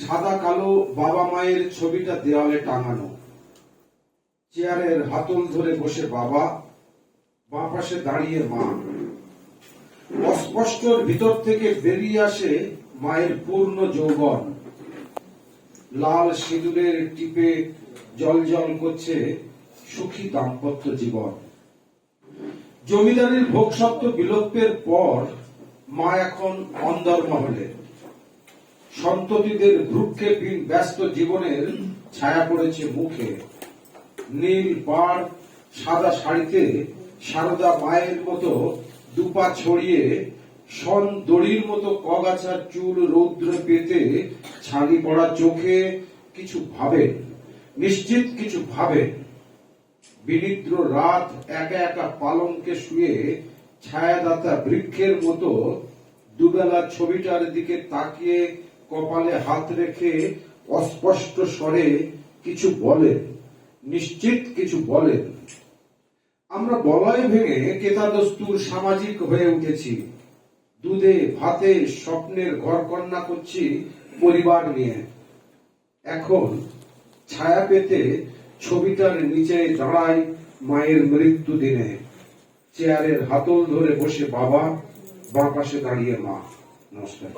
সাদা কালো বাবা মায়ের ছবিটা দেওয়ালে টাঙানো। চেয়ারের হাতল ধরে বসে বাবা, বাঁ পাশে দাঁড়িয়ে মা। অস্পষ্টর ভিতর থেকে বেরিয়ে আসে মায়ের পূর্ণ যৌবন। লাল সিঁদুরের টিপে জল জল করছে সুখী দাম্পত্য জীবন। জমিদারির ভোগসত্ত্ব বিলোপের পর মা এখন অন্দরমহলে সন্ততিদের ভ্রুক্ষেপহীন ব্যস্ত জীবনের ছায়া পড়েছে মুখে। নীল পাড় সাদা শাড়িতে সারদা মায়ের মতো দুপা ছড়িয়ে সন দড়ির মতো কগাছার চুল রৌদ্র পেতে ছানি পড়া চোখে কিছু ভাবেন, নিশ্চিত কিছু ভাবেন। বিনিদ্র রাত একা একা পালঙ্কে শুয়ে ছায়াদাতা বৃক্ষের মতো দুবেলা ছবিটার দিকে তাকিয়ে কপালে হাত রেখে অস্পষ্ট স্বরে কিছু বলেন নিশ্চিত কিছু বলেন আমরা বলয় ভেঙে কেতাদস্তুর সামাজিক হয়ে উঠেছি। দুধে, ভাতে, স্বপ্নের ঘর কন্যা করছি পরিবার নিয়ে। এখন ছায়া পেতে ছবিটার নিচে দাঁড়ায় মায়ের মৃত্যু দিনে। চেয়ারের হাতল ধরে বসে বাবা, বাঁ পাশে দাঁড়িয়ে মা। নমস্কার।